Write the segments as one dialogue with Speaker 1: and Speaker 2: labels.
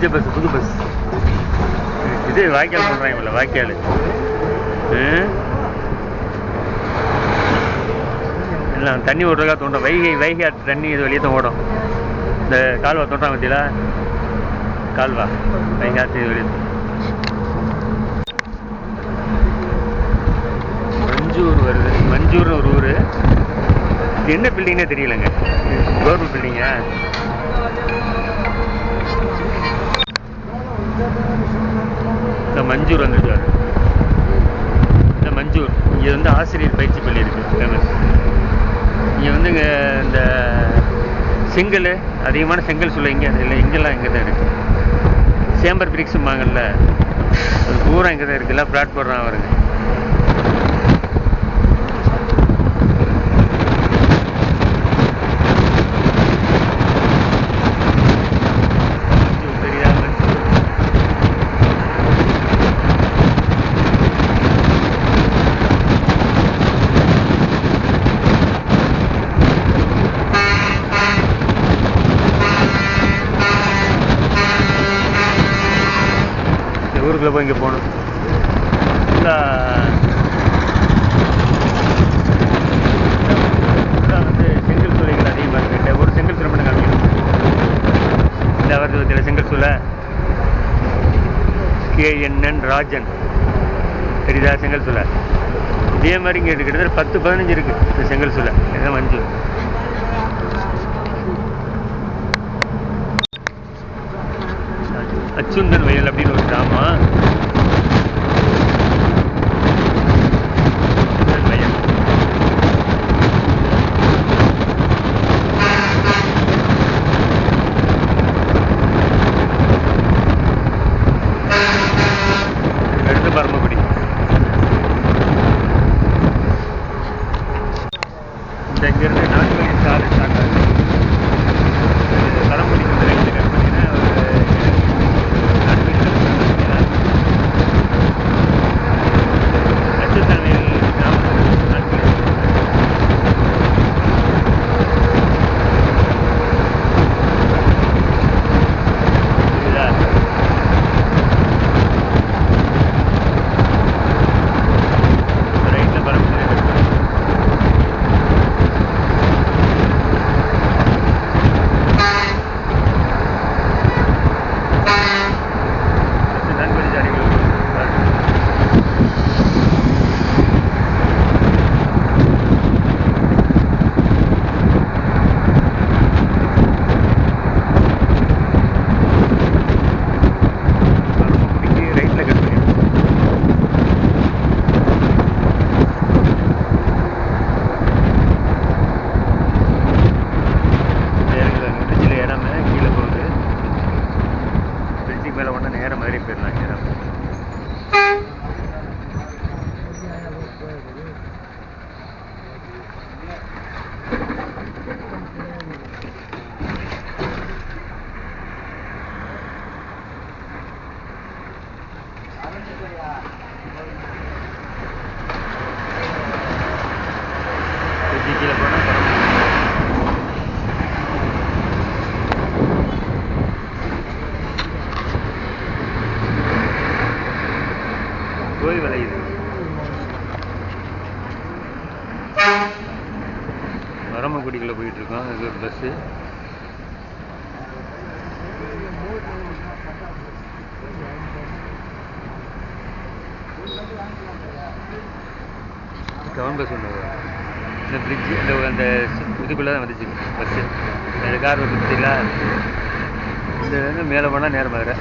Speaker 1: புது பஸ் புது பஸ் இது வாய்க்கால் பண்ணுறாங்கல்ல வாய்க்கால். இல்லை எல்லாம் தண்ணி ஓடுறதுக்காக தோண்டும் வைகை வைகை ஆற்று தண்ணி இது வெளியே தான் ஓடும். இந்த கால்வா தோன்றாங்க பார்த்தீங்களா? கால்வா வைகை ஆற்று இது வெளியே மஞ்சூர் வருது. மஞ்சூர்னு ஒரு ஊர். என்ன பில்டிங்னே தெரியலங்க. கவர்மெண்ட் பில்டிங்கா மஞ்சூர் வந்திருக்காரு இந்த மஞ்சூர் இங்கே வந்து ஆசிரியர் பயிற்சி பள்ளி இருக்குது ஃபேமஸ் இங்கே வந்து இங்கே இந்த செங்கல் அதிகமான செங்கல் சொல்ல இங்கே இல்லை இங்கெல்லாம் இங்கே தான் இருக்குது சேம்பர் பிரிக்ஸும்பாங்கல்ல அது பூரா இங்கே தான் இருக்குல்ல பிளாட் போடுறான் அவருங்க மஞ்சூர் தெரியுதா மஞ்சூர் போய் இங்கே போகணும். ஃபுல்லாக வந்து செங்கல் சூளைகள் அதிகமாக இருக்கு. ஒரு செங்கல் சூளை மட்டும் காமிக்கணும் இந்த வருது பற்றியில் செங்கல் சூளை. கேஎன்என் ராஜன். தெரியுதா செங்கல் சூளை? இதே மாதிரி இங்கே கிட்டத்தட்ட பத்து பதினஞ்சு இருக்கு இந்த செங்கல் சூளை. இதுதான் மஞ்சு. அச்சுந்தன் வயல் அப்படின்னு ஒரு கிராமம். pierde nada y está town bus ஒன்று இந்த பிரிட்ஜு இந்த அந்த இதுக்குள்ளே தான் வந்துச்சு பஸ்ஸு இந்த கார் வந்து பார்த்தீங்களா இந்த வந்து மேலே போனால் நேரம் வேறு.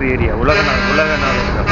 Speaker 1: கிலோமீட்டர் ஏரியா உலக நாள் உலக நாள் உலக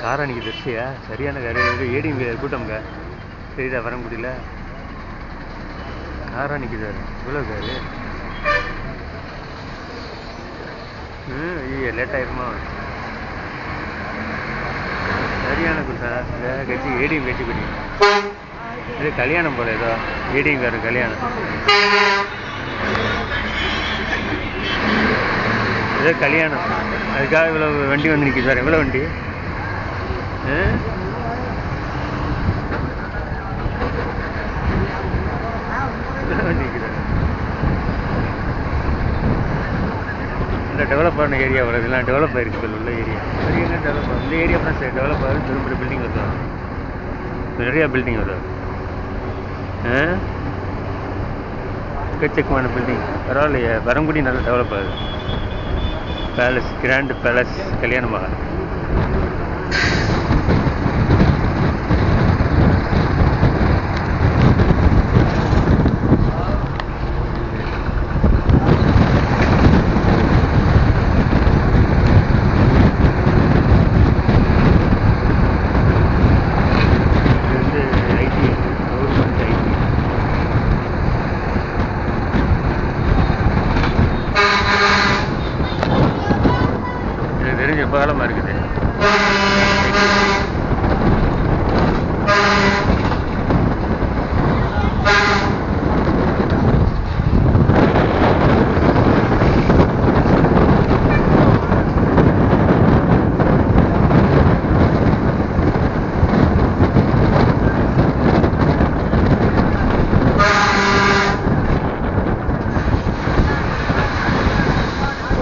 Speaker 1: கார் அன்னைக்கு தரிசியா சரியான காரியம் ஏடி கூட்டம்ங்க சரிடா வர முடியல. கார் அன்னைக்கு சார் இவ்வளோ காரு. ஐயோ லேட் ஆயிருமா? சரியான கூட்டம் இந்த கட்சி ஏடிஎம் கட்சி குடி இது கல்யாணம் போல ஏதோ. ஏடிஎம் காரு கல்யாணம். ஏதோ கல்யாணம். அதுக்காக இவ்வளோ வண்டி வந்து நிற்கிது சார். எவ்வளோ வண்டி? ஆ? இவ்வளோ வண்டி நிக்குது. இந்த டெவலப் ஆன ஏரியா வருது இதெல்லாம் டெவலப் ஆயிருக்கு இப்போ உள்ள ஏரியா பெரிய என்ன டெவலப் ஆகும் இந்த ஏரியா தான் சரி டெவலப் ஆகுது. பெரும் பெரிய பில்டிங் வருது. நிறையா பில்டிங் வருது. ஆ? எக்கச்சக்கமான பில்டிங் பரவாயில்லையே. வரங்குடி நல்லா டெவலப் ஆகுது. பேலஸ் கிராண்ட் பேலஸ் கல்யாண மகன் இது வந்து ஐடி கவர்மெண்ட் ஐடி எனக்கு தெரிஞ்ச ரொம்ப காலமாக இருக்குது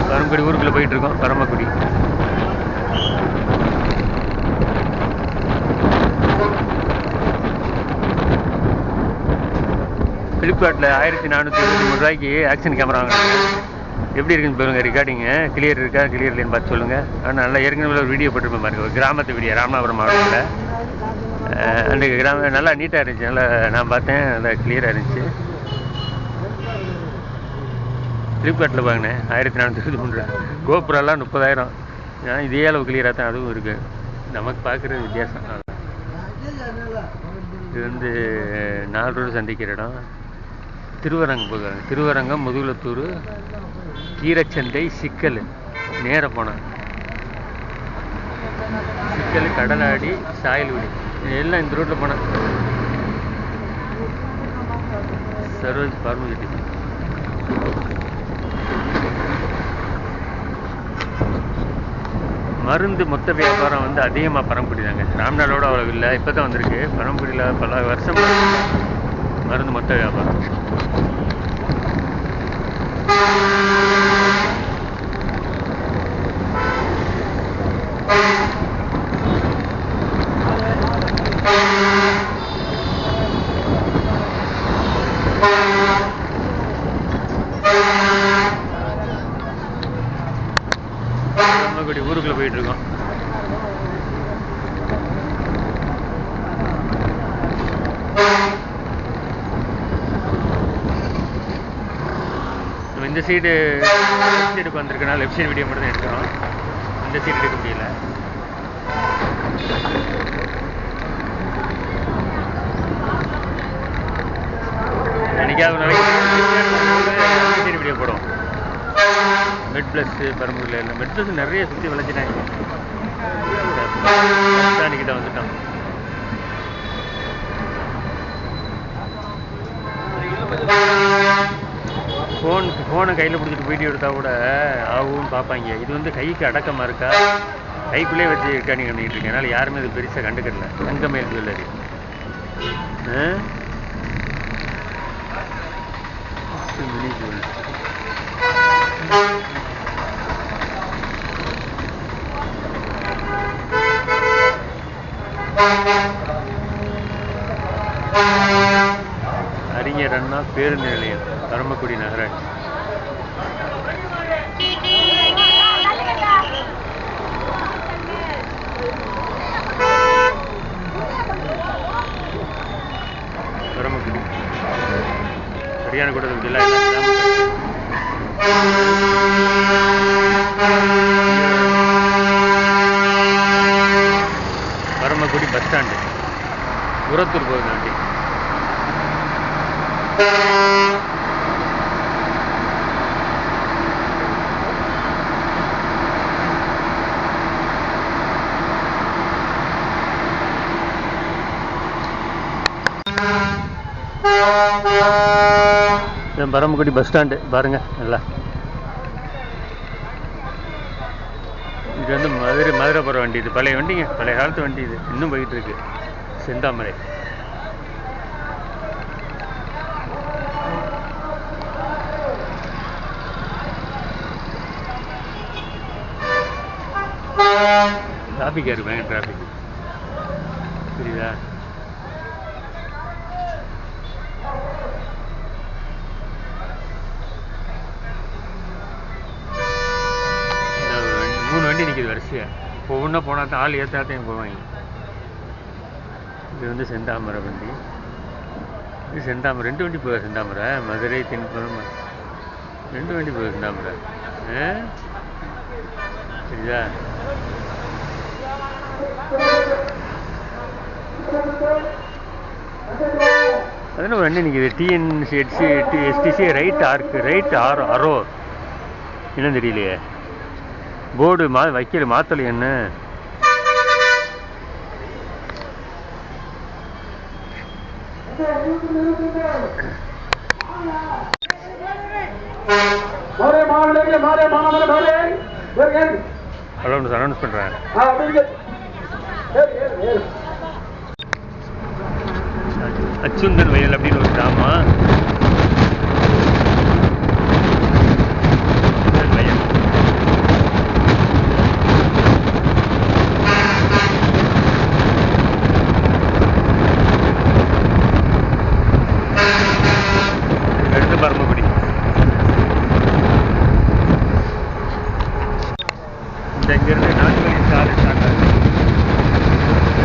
Speaker 1: பரமக்குடி ஊருக்குள்ளே போயிட்டு இருக்கோம் பரமக்குடி ஃப்ளிப்கார்ட்டில் ஆயிரத்தி நானூற்றி இருபத்தி மூணு ரூபாய்க்கு ஆக்ஷன் கேமரா வாங்கினாங்க எப்படி இருக்குன்னு பாருங்க ரெக்கார்டிங்கு கிளியர் இருக்கா கிளியர் இல்லைன்னு பார்த்து சொல்லுங்கள் ஆனால் நல்லா ஏற்கனவே ஒரு வீடியோ போட்டிருப்பேன் பாருங்க. ஒரு கிராமத்து வீடியோ ராமநாதபுரம் மாவட்டத்தில். அஹ் அந்த நல்லா நீட்டாக இருந்துச்சு. நல்லா நான் பார்த்தேன் நல்லா கிளியராக இருந்துச்சு. ஃப்ளிப்கார்ட்டில் வாங்கினேன் ஆயிரத்தி நானூற்றி இருபத்தி மூணு ரூபா கோபுரம்லாம் முப்பதாயிரம். ஏன்னா இதே அளவு கிளியராக தான் அதுவும் இருக்குது நமக்கு பார்க்குற வித்தியாசம். இது வந்து நாலு சந்திக்கிற இடம். திருவரங்கம் போகிறாங்க திருவரங்கம் முதுகுலத்தூர் கீரச்சந்தை சிக்கல். நேராக போனேன் சிக்கல் கடலாடி சாயல்குடி எல்லாம் இந்த ரோட்டில் போனேன் சரோஜ் பார்மகிட்டி மருந்து மொத்த வியாபாரம் வந்து அதிகமாக பரம்புடி தாங்க ராம்நாளோட அவ்வளோ இல்லை. இப்போ தான் வந்திருக்கு. பரம்புடியில் பல வருஷம் மருந்து மொத்த வியாபாரம் பரமக்குடி ஊருக்குள்ளே போயிட்டு இருக்கோம் நம்ம இந்த சைடு லெஃப்ட் சைடுக்கு வந்திருக்கனால லெஃப்ட் சைடு வீடியோ மட்டும் தான் எடுக்கிறோம். இந்த சைடு எடுக்க முடியல. என்னைக்காவது ஒரு நாளைக்கு சைடு வீடியோ போடும். மெட் ப்ளஸ் பெரம்பூரில் இல்லை. மெட் ப்ளஸ் நிறைய சுற்றி விளைச்சிட்டாங்க அன்னைக்கு தான் வந்துட்டோம். ஃபோன் ஃபோனை கையில் பிடிச்சிட்டு வீடியோ எடுத்தால் கூட ஆகும் பார்ப்பாங்க. இது வந்து கைக்கு அடக்கமாக இருக்கா? கைக்குள்ளே வச்சு ரெக்கார்டிங் பண்ணிட்டு இருக்கேன். அதனால் யாருமே இது பெருசாக கண்டுக்கல Thangamayil jewellery mini jewellery Anna பேருந்து நிலையம் தருமக்குடி நகராட்சி தருமக்குடி. சரியான கூட ஜில்லா தருமக்குடி உரத்தூர் போகுது வண்டி பரமக்குடி பஸ் ஸ்டாண்டு பாருங்க நல்லா. இது வந்து மதுரை மதுரை போகிற வண்டி இது பழைய வண்டிங்க பழைய காலத்து வண்டி இது. இன்னும் போயிட்டு இருக்கு. செந்தாமரை. டிராஃபிக் இருக்கு டிராஃபிக் புரியுதா? ஒரு மூணு வண்டி நிற்கிது வரிசையாக ஒவ்வொன்றா போனால் தான் ஆள் ஏற்றாத்தையும் போவாங்க. இது வந்து செந்தாமரை வண்டி. இது செந்தாமரை. ரெண்டு வண்டி போகுது செந்தாமரை? மதுரை தென்புறம் ரெண்டு வண்டி போகுது செந்தாமரை? ஆ? சரிதா அதனால் ஒரு அண்ணன் நிற்கிது TNC HC T STC right ஆர்க்கு ரைட் ஆர் அரோ என்னன்னு தெரியலையே. போர்டு மா வைக்கல மாற்றலை என்ன அனௌன்ஸ் அனௌன்ஸ் பண்ணுறேன் அச்சுந்தன் வயல் அப்படின்னு ஒரு கிராமம் அச்சுந்தன் வயல் அடுத்து பரமக்குடி இந்த இங்கிருந்து நான்கு வழி சாலை ஸ்டார்ட் ஆகுது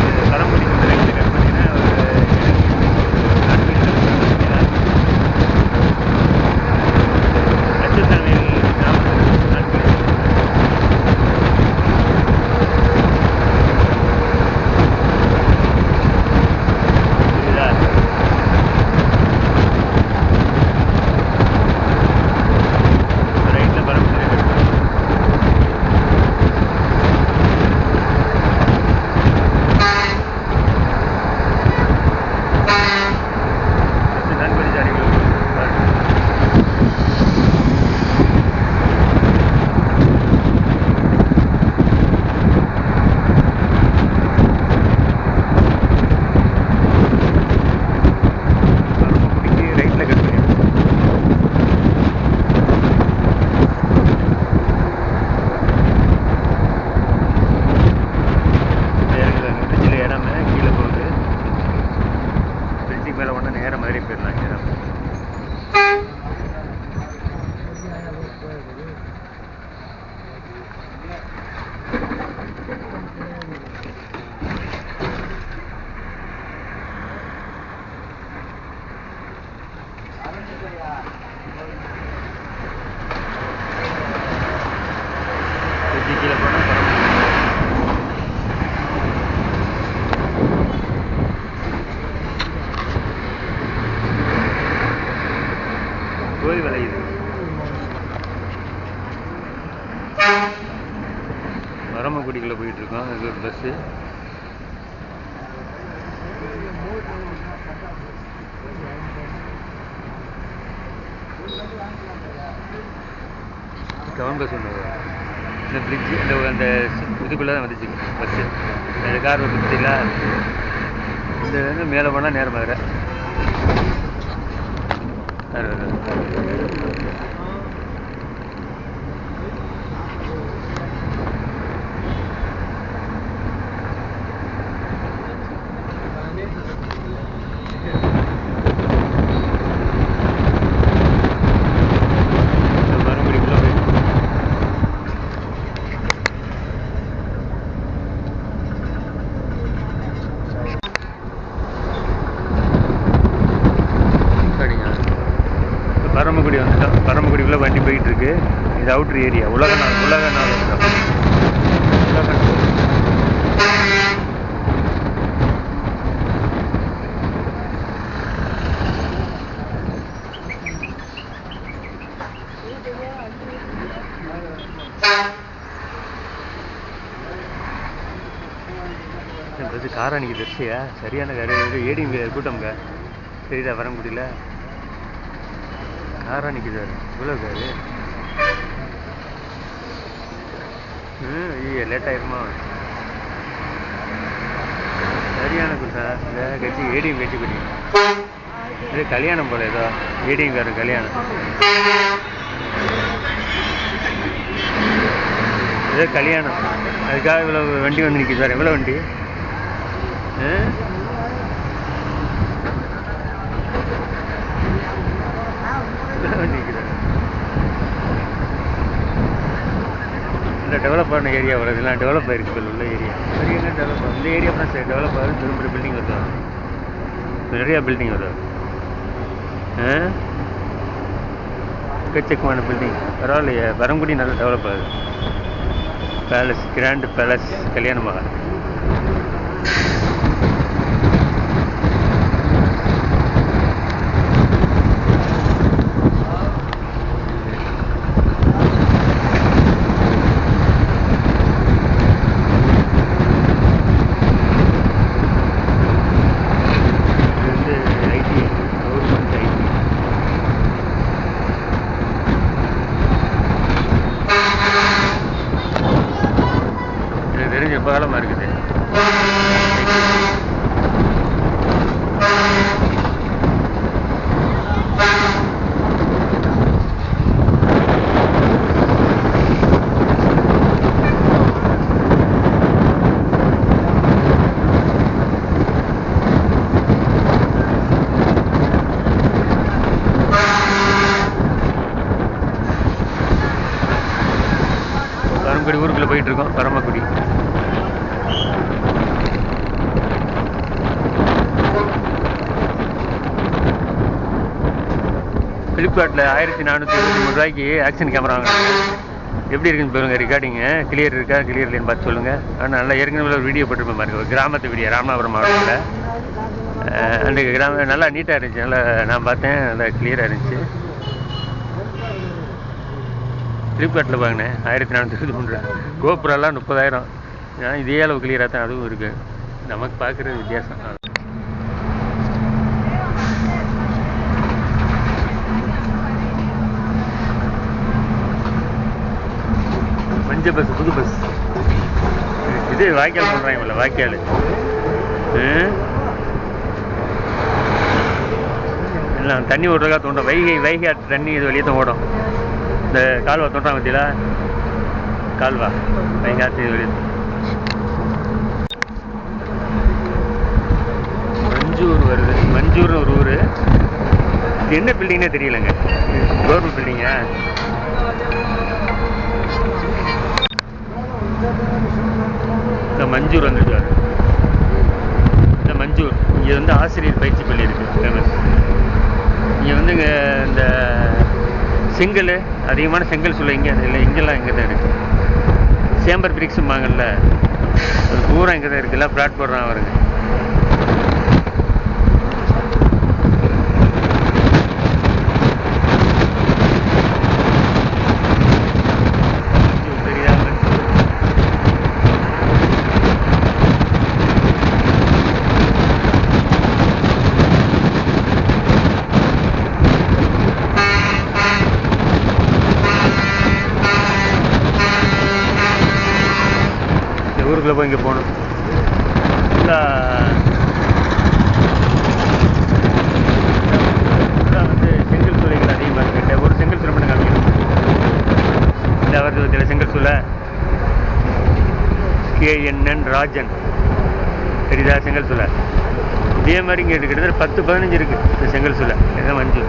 Speaker 1: இது பரமக்குடிக்கு வந்து ரைட்டு கட் பண்ணினா ஒரு நான்கு வழி சாலை அச்சுந்தன் வயல் கிராமத்தில் நான்கு வழி புரியுதா ரைட்டில் பரமக்குடி கட் பண்ணி அடுத்து நன்கொடை ஜாரிகள் பாருங்க பரமக்குடிக்கு ரைட்டில் கட் பண்ணி பிரிட்ஜில் ஏறாம கீழே போகுது பிரிட்ஜுக்கு மேலே ஒன்று நேரம் மாதிரி போயிடலாம் நேரம் பிரிட்ஜு கீழே போனால் போய் விளையுது வரமக்குடிக்குள்ள போயிட்டு இருக்கோம் இது ஒரு பஸ்ஸு கவன் பஸ் ஒன்று இந்த பிரிட்ஜு இந்த அந்த இதுக்குள்ளே தான் வந்துச்சு பஸ்ஸு இந்த கார் வந்து பார்த்தீங்களா இந்த வந்து மேலே போனால் நேரம் வேறு. கிலோமீட்டர் ஏரியா உலக நாள் உலக நாள் கார் அன்னைக்கு தரிசியா சரியான கடை ஏடி கூட்டம்ங்க சரிடா வர முடியல? கார் அன்னைக்கு சார் இவ்வளோ காரு? ம் ஐயோ லேட் ஆயிருமா? சரியான குட்டா இந்த கட்சி ஏடிஎம் கட்சி குடி இது கல்யாணம் போல ஏதோ ஏடிஎம் காரு கல்யாணம். ஏதோ கல்யாணம். அதுக்காக இவ்வளோ வண்டி வந்து நிற்கி சார் எவ்வளோ வண்டி? ஆ? டெவலப் ஆன ஏரியா வருது இதெல்லாம் டெவலப் ஆயிருக்கு இப்போ உள்ள ஏரியா பெரிய டெவலப் இந்த ஏரியா தான் சரி டெவலப் ஆகுது. பெரும் பெரிய பில்டிங் வருது. நிறையா பில்டிங் வருது. எக்கச்சக்கமான பில்டிங் பரவாயில்லையே. வரங்குடி நல்லா டெவலப் ஆகுது. பேலஸ் கிராண்ட் பேலஸ் கல்யாண மகா இது வந்து ஐடி கவர்மெண்ட் ஐடி எனக்கு தெரிஞ்ச ரொம்ப காலமாக இருக்குது பரமக்குடி ஊருக்குள்ளே போயிட்டு இருக்கோம் பரமக்குடி ஃப்ளிப்கார்ட்டில் ஆயிரத்தி நானூற்றி இருபத்தி மூணு ரூபாய்க்கு ஆக்ஷன் கேமரா வாங்கினாங்க எப்படி இருக்குன்னு பாருங்க ரெக்கார்டிங்கு கிளியர் இருக்கா கிளியர் இல்லைன்னு பார்த்து சொல்லுங்கள் ஆனால் நல்லா ஏற்கனவே ஒரு வீடியோ போட்டிருப்பேன் பாருங்க. ஒரு கிராமத்து வீடியோ ராமநாதபுரம் மாவட்டத்தில். அந்த கிராம நல்லா நீட்டாக இருந்துச்சு. நல்லா நான் பார்த்தேன். நல்லா கிளியராக இருந்துச்சு. ஃப்ளிப்கார்ட்டில் வாங்கினேன். ஆயிரத்தி நானூற்றி இருபத்தி மூணு ரூபா முப்பதாயிரம். ஏன்னா இதே அளவு கிளியராக தான் அதுவும் இருக்குது நமக்கு பார்க்குறது வித்தியாசம். மஞ்ச பஸ் புது பஸ் இது வாய்க்கால் பண்ணுறாங்க வாய்க்கால். ம். எல்லாம் தண்ணி ஓடுறதுக்காக தோண்டும். வைகை வைகை ஆற்று தண்ணி இது வெளியே தான் ஓடும். இந்த கால்வா தோட்டம் பற்றியில கால்வா வைகை வெளியே மஞ்சூர் வருது. மஞ்சூர்னு ஒரு ஊர். என்ன பில்டிங்னே தெரியலங்க. கவர்மெண்ட் பில்டிங்கா இந்த மஞ்சூர் வந்துருக்காரு இந்த மஞ்சூர். இங்கே வந்து ஆசிரியர் பயிற்சி பள்ளி இருக்குது ஃபேமஸ் இங்கே வந்துங்க இந்த செங்கல் அதிகமான செங்கல் சொல்ல இங்கே இல்லை இங்கெல்லாம் இங்கே தான் இருக்குது சேம்பர் பிரிக்ஸும்பாங்கல்ல அது பூரா இங்கே தான் இருக்குல்ல பிளாட் போடுறான் அவருங்க மஞ்சூர் தெரியுதா மஞ்சூர் இந்த ஊருக்குள்ள போய் இங்கே போகணும் ஃபுல்லாக ஃபுல்லாக வந்து செங்கல் சூளைகள் அதிகமாக இருக்கு ஒரு செங்கல் சூளை மட்டும் காமிக்கணும் இந்த வருது பற்றியில் செங்கல் சூளை கேஎன்என் ராஜன். தெரியுதா செங்கல் சூளை இதே மாதிரி இங்கே கிட்டத்தட்ட பத்து பதினஞ்சு இருக்குது இந்த செங்கல் சூளை இதுதான் மஞ்சள்